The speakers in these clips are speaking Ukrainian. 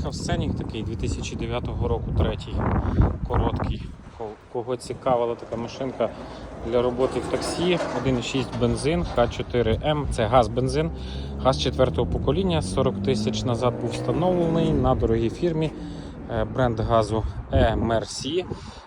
Приїхав Сценік такий 2009 року, третій, короткий. Ко- Кого цікавила така машинка для роботи в таксі, 1,6 бензин, Х4М, це газ-бензин, газ четвертого покоління, 40 тисяч назад був встановлений на дорогій фірмі. Е, Бренд газу EMRC.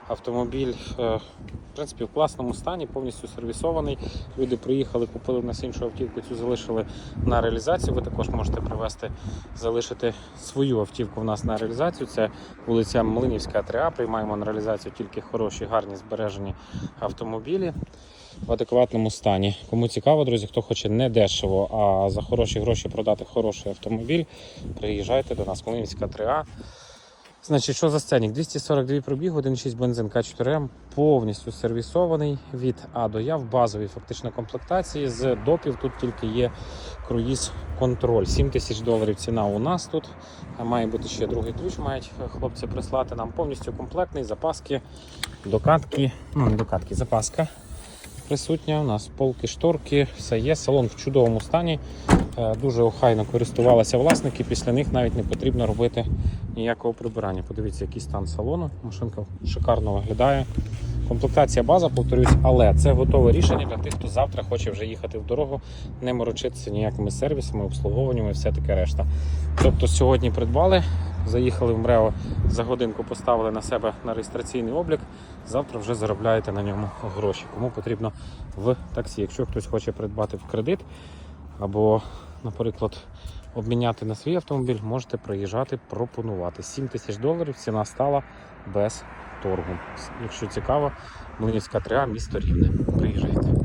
Автомобіль е, в принципі в класному стані, повністю сервісований. Люди приїхали, купили в нас іншу автівку, цю залишили на реалізацію. Ви також можете привезти, залишити свою автівку в нас на реалізацію. Це вулиця Млинівська 3А. Приймаємо на реалізацію тільки хороші, гарні збережені автомобілі в адекватному стані. Кому цікаво, друзі, хто хоче не дешево, а за хороші гроші продати хороший автомобіль, приїжджайте до нас, Млинівська 3А. Значить, що за сценік? 242 пробіг, 1,6 бензин К4М, повністю сервісований від А до Я в базовій фактично комплектації. З допів тут тільки є круїз контроль. 7 тисяч доларів ціна у нас тут. Має бути ще другий ключ, мають хлопці прислати нам повністю комплектний, запаски, докатки, ну не докатки, запаска присутня. У нас полки, шторки, все є. Салон в чудовому стані. Е, Дуже охайно користувалися власники. Після них навіть не потрібно робити ніякого прибирання. Подивіться, який стан салону. Машинка шикарно виглядає. Комплектація база, повторюсь, але це готове рішення для тих, хто завтра хоче вже їхати в дорогу, не морочитися ніякими сервісами, обслуговуваннями і все таке решта. Тобто сьогодні придбали, заїхали в МРЕО, за годинку поставили на себе на реєстраційний облік. Завтра вже заробляєте на ньому гроші. Кому потрібно в таксі. Якщо хтось хоче придбати в кредит або, наприклад, обміняти на свій автомобіль, можете приїжджати, пропонувати. 7 тисяч доларів ціна стала без торгу. Якщо цікаво, Млинівська 3А, місто Рівне. Приїжджайте.